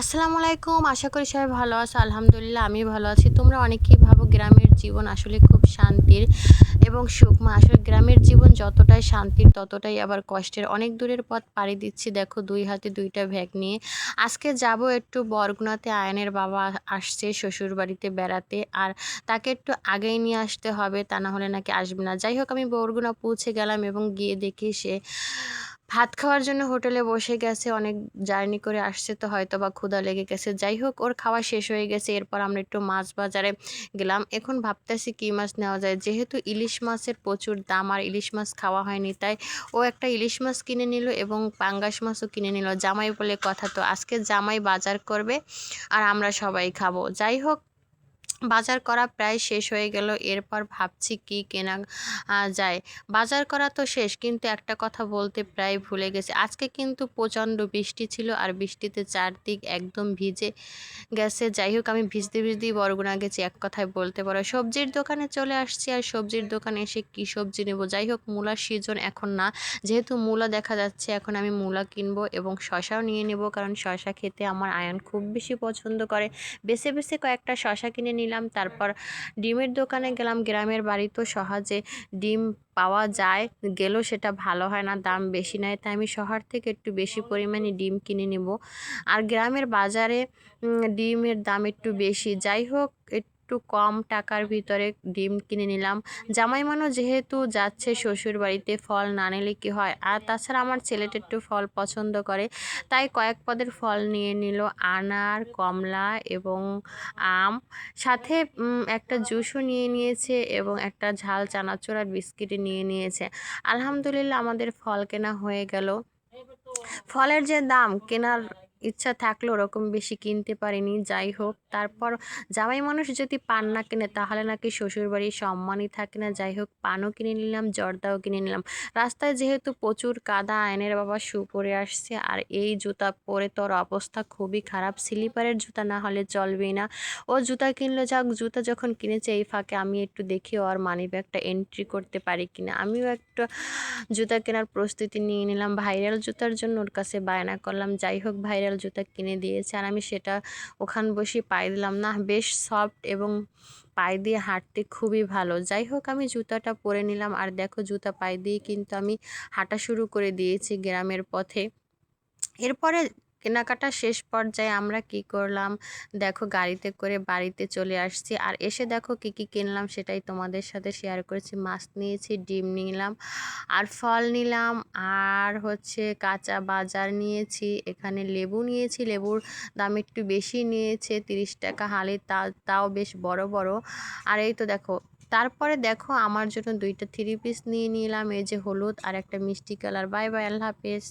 আসসালামু আলাইকুম, আশা করি সবাই ভালো আছো। আলহামদুলিল্লাহ, আমি ভালো আছি। তোমরা অনেকেই ভাবো গ্রামের জীবন আসলে খুব শান্তির এবং সুখময় আসলে গ্রামের জীবন যতটাই শান্তির, ততটাই আবার কষ্টের। অনেক দূরের পথ পাড়ি দিচ্ছি, দেখো, দুই হাতে দুইটা ভ্যাগ নিয়ে। আজকে যাব একটু বরগুনাতে, আয়নের বাবা আসছে শ্বশুর বাড়িতে বেড়াতে। আর তাকে একটু আগেই নিয়ে আসতে হবে, তা না হলে নাকি আসবে না। যাই হোক, আমি বরগুনা পৌঁছে গেলাম এবং গিয়ে দেখি সে ভাত খাওয়ার জন্য হোটেলে বসে গেছে, অনেক জার্নি করে আসছে তো হয়তো বা ক্ষুধা লেগে গেছে। যাই হোক, ওর খাওয়া শেষ হয়ে গেছে, এরপর আমরা একটু মাছ বাজারে গেলাম। এখন ভাবতেছি কী মাছ নেওয়া যায়? যেহেতু ইলিশ মাছের প্রচুর দাম আর ইলিশ মাছ খাওয়া হয়নি, তাই ও একটা ইলিশ মাছ কিনে নিল এবং পাঙ্গাস মাছও কিনে নিল। জামাই বলে কথা, তো আজকে জামাই বাজার করবে আর আমরা সবাই খাব। যাই হোক বাজার করা প্রায় শেষ হয়ে গেল। এরপর ভাবছি কি কেনা যায়। বাজার করা তো শেষ, কিন্তু একটা কথা বলতে প্রায় ভুলে গেছে। আজকে কিন্তু প্রচণ্ড বৃষ্টি ছিল আর বৃষ্টিতে চারদিক একদম ভিজে গেছে। যাই হোক, আমি ভিজতে ভিজতেই বরগুনা গেছি এক কথায় বলতে পারো। সবজির দোকানে চলে আসছি আর সবজির দোকানে এসে কি সবজি নেব? যাই হোক, মূলার সিজন এখন না। যেহেতু মূলা দেখা যাচ্ছে, এখন আমি মূলা কিনবো এবং শশাও নিয়ে নেব। কারণ শশা খেতে আমার আয়ন খুব বেশি পছন্দ করে। বেছে বেছে কয়েকটা শশা কিনে নিলাম। নিলাম তারপর ডিমের দোকানে গেলাম, গ্রামের বাড়ি তো সহজে ডিম পাওয়া যায়, গেলেও সেটা ভালো হয় না, দাম বেশি নেয়, তাই আমি শহর থেকে একটু বেশি পরিমাণে ডিম কিনে নেব। আর গ্রামের বাজারে ডিমের দাম একটু বেশি। যাই হোক একটু কম টাকার ভিতরে ডিম কিনে নিলাম। জামাই মানুষ যেহেতু যাচ্ছে শ্বশুর বাড়িতে ফল না নিলে কি হয়? আর তাছাড়া আমার ছেলেটা একটু ফল পছন্দ করে, তাই কয়েক পদের ফল নিয়ে নিল আনার, কমলা এবং আম। সাথে একটা জুসও নিয়ে নিয়েছে এবং একটা ঝাল চানাচুর আর বিস্কিট নিয়ে নিয়েছে। আলহামদুলিল্লাহ আমাদের ফল কেনা হয়ে গেল। ফলের যে দাম, কেনার ইচ্ছা থাকলেও ওরকম বেশি কিনতে পারিনি, যাই হোক। তারপর জামাই মানুষ যদি পান না কিনে, তাহলে নাকি শ্বশুরবাড়ির সম্মানই থাকে না। যাই হোক, পানও কিনে নিলাম, জর্দাও কিনে নিলাম। রাস্তায় যেহেতু প্রচুর কাদা, আয়নের বাবা শু পরে আসছে। আর এই জুতা পরে তোর অবস্থা খুবই খারাপ। স্লিপারের জুতা না হলে চলবেই না। ও জুতা কিনলো যাক, জুতা যখন কিনেছে এই ফাঁকে আমি একটু দেখি ওর মানি ব্যাগটা এন্ট্রি করতে পারি কিনা। আমিও একটা জুতা কেনার প্রস্তুতি নিয়ে নিলাম। ভাইরাল জুতার জন্য ওর কাছে বায়না করলাম। যাই হোক ভাইরাল ভাইরাল জুতা কিনে দিয়েছে। আর আমি সেটা ওখান বসে পায়ে দিলাম। না বেশ সফট এবং পায়ে দিয়ে হাঁটতে খুবই ভালো। যাই হোক, আমি জুতাটা পরে নিলাম। আর দেখো, জুতা পায়ে দিয়ে কিন্তু আমি হাঁটা শুরু করে দিয়েছি গ্রামের পথে। এরপরে কেনাকাটা শেষ পর্যায়ে আমরা কি করলাম? দেখো, গাড়িতে করে বাড়িতে চলে আসছি। আর এসে দেখো কি কি কিনলাম সেটাই তোমাদের সাথে শেয়ার করেছি। মাছ নিয়েছি, ডিম নিলাম, আর ফল নিলাম, আর হচ্ছে কাঁচা বাজার নিয়েছি। এখানে লেবু নিয়েছি। লেবুর দাম একটু বেশি নিয়েছে, তিরিশ টাকা হালে তা তাও বেশ বড় বড়। আর এই তো দেখো, তারপরে দেখো আমার জন্য দুইটা থ্রি পিস নিয়ে নিলাম। এই যে হলুদ আর একটা মিষ্টি কালার বাই বাই, আল্লাহ হাফেজ।